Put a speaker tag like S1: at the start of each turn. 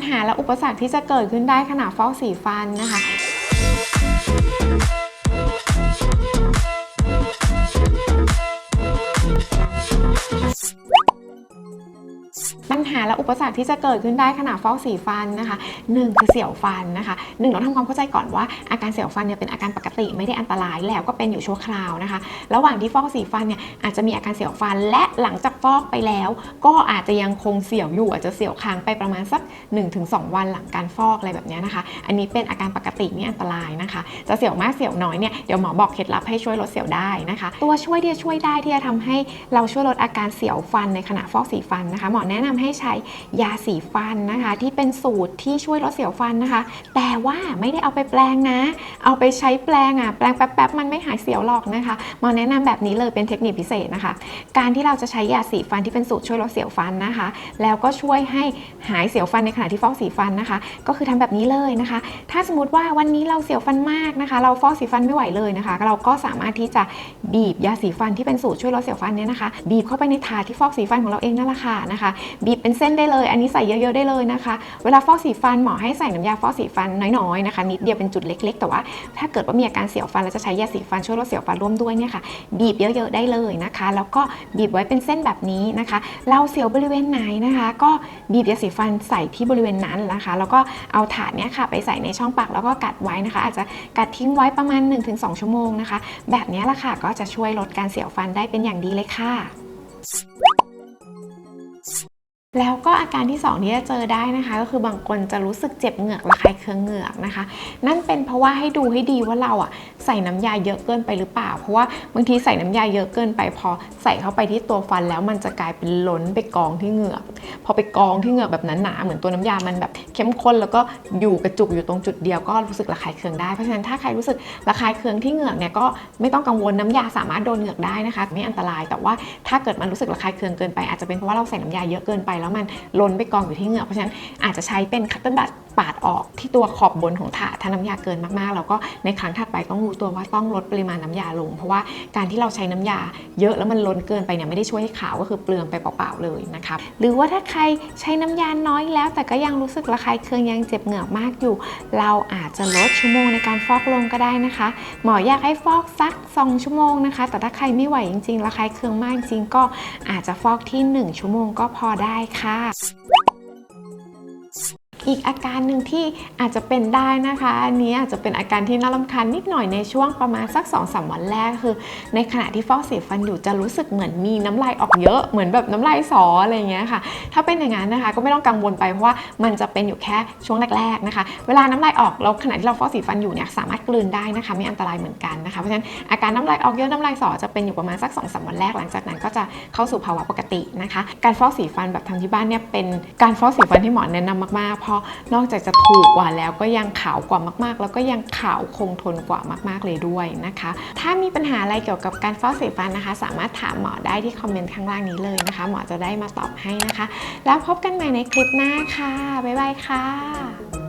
S1: ญหาและอุปสรรคที่จะเกิดขึ้นได้ขณะฟอกสีฟันนะคะ และอุปสรรคที่จะเกิดขึ้นได้ขณะฟอกสีฟันนะคะหนึ่งคือเสียวฟันนะคะหนึ่งเราทำความเข้าใจก่อนว่าอาการเสียวฟันเนี่ยเป็นอาการปกติไม่ได้อันตรายแล้วก็เป็นอยู่ชั่วคราวนะคะ ระหว่างที่ฟอกสีฟันเนี่ยอาจจะมีอาการเสียวฟันและหลังจากฟอกไปแล้ว ก็อาจจะยังคงเสียวอยู่อาจจะเสียวค้างไปประมาณสัก 1-2 วันหลังการฟอกอะไรแบบนี้นะคะ อันนี้เป็นอาการปกติไม่อันตรายนะคะ จะเสียวมากเสียวน้อยเนี่ยเดี๋ยวหมอบอกเคล็ดลับให้ช่วยลดเสียวได้นะคะ ตัวช่วยที่จะช่วยได้ที่จะทำให้เราช่วยลดอาการเสียวฟันในขณะฟอกสีฟันนะคะ หมอแนะนำให้ใช้ยาสีฟันนะคะ ที่เป็นสูตรที่ช่วยลดเสียวฟันนะคะ แต่ว่าไม่ได้เอาไปแปลงนะเอาไปใช้แปลงอะแปลงแป๊บๆมันไม่หายเสียวหรอกนะคะหมอแนะนำแบบนี้เลยเป็นเทคนิคพิเศษนะคะ การที่เราจะใช้ยาสีฟันที่เป็นสูตรช่วยลดเสียวฟันนะคะ แล้วก็ช่วยให้หายเสียวฟันในขณะที่ฟอกสีฟันนะคะ ก็คือทำแบบนี้เลยนะคะ ถ้าสมมติว่าวันนี้เราเสียวฟันมากนะคะ เราฟอกสีฟันไม่ไหวเลยนะคะ เราก็สามารถที่จะบีบยาสีฟันที่เป็นสูตรช่วยลดเสียวฟันเนี่ยนะคะ บีบเข้าไปในถาดที่ฟอกสีฟันของเราเองนั่นแหละค่ะนะคะ บีบเป็นเส้นได้เลย อันนี้ใส่เยอะๆได้เลยนะคะ เวลาฟอกสีฟันหมอให้ใส่น้ำยาฟอกสีฟันน้อยๆนะคะนิดเดียวเป็นจุดเล็ก ๆ แต่ว่าถ้าเกิดว่ามีอาการเสียวฟันแล้วจะใช้ยาสีฟันช่วยลดเสียวฟันร่วมด้วยเนี่ยค่ะ บีบเยอะๆได้เลยนะคะ แล้วก็บีบไว้เป็นเส้นแบบนี้นะคะ เราเสียวบริเวณไหนนะคะ ก็บีบยาสีฟันใส่ที่บริเวณนั้นนะคะ แล้วก็เอาถาดเนี้ยค่ะไปใส่ในช่องปากแล้วก็กัดไว้นะคะ อาจจะกัดทิ้งไว้ประมาณ 1-2 ชั่วโมงนะคะ แบบนี้ละค่ะก็จะช่วยลดการเสียวฟันได้เป็นอย่างดีเลยค่ะ แล้วก็อาการที่ 2 ที่จะเจอได้นะคะ ก็คือบางคนจะรู้สึกเจ็บเหงือกระคายเคืองเหงือกนะคะ นั่นเป็นเพราะว่าให้ดูให้ดีว่าเราอะใส่น้ำยาเยอะเกินไปหรือเปล่า เพราะว่าบางทีใส่น้ำยาเยอะเกินไปพอใส่เข้าไปที่ตัวฟันแล้วมันจะกลายเป็นล้นไปกองที่เหงือก พอไปกองที่เหงือกแบบนั้นหนาๆเหมือนตัวน้ำยามันแบบเข้มข้นแล้วก็อยู่กระจุกอยู่ตรงจุดเดียวก็รู้สึกระคายเคืองได้เพราะฉะนั้นถ้าใครรู้สึกระคายเคืองที่เหงือกเนี่ยก็ไม่ต้องกังวลน้ำยาสามารถโดนเหงือกได้นะคะ ไม่อันตรายแต่ว่าถ้าเกิดมันรู้สึกระคายเคืองเกินไปอาจจะเป็นเพราะว่าเราใส่น้ำยาเยอะเกินไปแล้วมันล้นไปกองอยู่ที่เหงือกเพราะฉะนั้นอาจจะใช้เป็นคัตเตอร์บัตปาดออกที่ตัวขอบบนของถาดถ้าน้ำยาเกินมากๆแล้วก็ในครั้งถัดไปต้องรู้ตัวว่าต้องลดปริมาณน้ำยาลง เพราะว่าการที่เราใช้น้ำยาเยอะแล้วมันล้นเกินไปเนี่ยไม่ได้ช่วยให้ขาวก็คือเปลืองไปเปล่าๆเลยนะคะหรือว่าถ้าใครใช้น้ำยาน้อยแล้ว แต่ก็ยังรู้สึกระคายเคืองยังเจ็บเหงือกมากอยู่ เราอาจจะลดชั่วโมงในการฟอกลงก็ได้นะคะ หมออยากให้ฟอกสัก 2 ชั่วโมงนะคะ แต่ถ้าใครไม่ไหวจริงๆระคายเคืองมากจริงๆก็อาจจะฟอกที่ 1 ชั่วโมงก็พอได้ค่ะ อีกอาการหนึ่งที่อาจจะเป็นได้นะคะ อันนี้อาจจะเป็นอาการที่น่ารำคาญนิดหน่อยในช่วงประมาณสัก2อสวันแรกคือ ในขณะที่ฟอกสีฟันอยู่จะรู้สึกเหมือนมีน้ำลายออกเยอะเหมือนแบบน้ำลายสออะไรเงี้ยค่ะ ถ้าเป็นอย่างนั้นนะคะ ก็ไม่ต้องกังวลไปเพราะว่ามันจะเป็นอยู่แค่ช่วงแรกๆนะคะ เวลาน้ำลายออกแล้วขณะที่เราฟอกสีฟันอยู่เนี่ยสามารถกลืนได้นะคะ ไม่อันตรายเหมือนกันนะคะเพราะฉะนั้นอาการน้ำลายออกเยอะน้ำลายสอจะเป็นอยู่ประมาณสัก2อสวันแรกหลังจากนั้นก็จะเข้าสู่ภาวะปกตินะคะ การฟอกสีฟันแบบทำที่บ้านเนี่ยเป็นการฟอกสีฟันที่หมอแนะนำมากๆเพราะนอกจากจะถูกกว่าแล้วก็ยังขาวกว่ามากๆ แล้วก็ยังขาวคงทนกว่ามากๆเลยด้วยนะคะ ถ้ามีปัญหาอะไรเกี่ยวกับการฟอกสีฟันนะคะ สามารถถามหมอได้ที่คอมเมนต์ข้างล่างนี้เลยนะคะ หมอจะได้มาตอบให้นะคะ แล้วพบกันใหม่ในคลิปหน้าค่ะบ๊ายบายค่ะ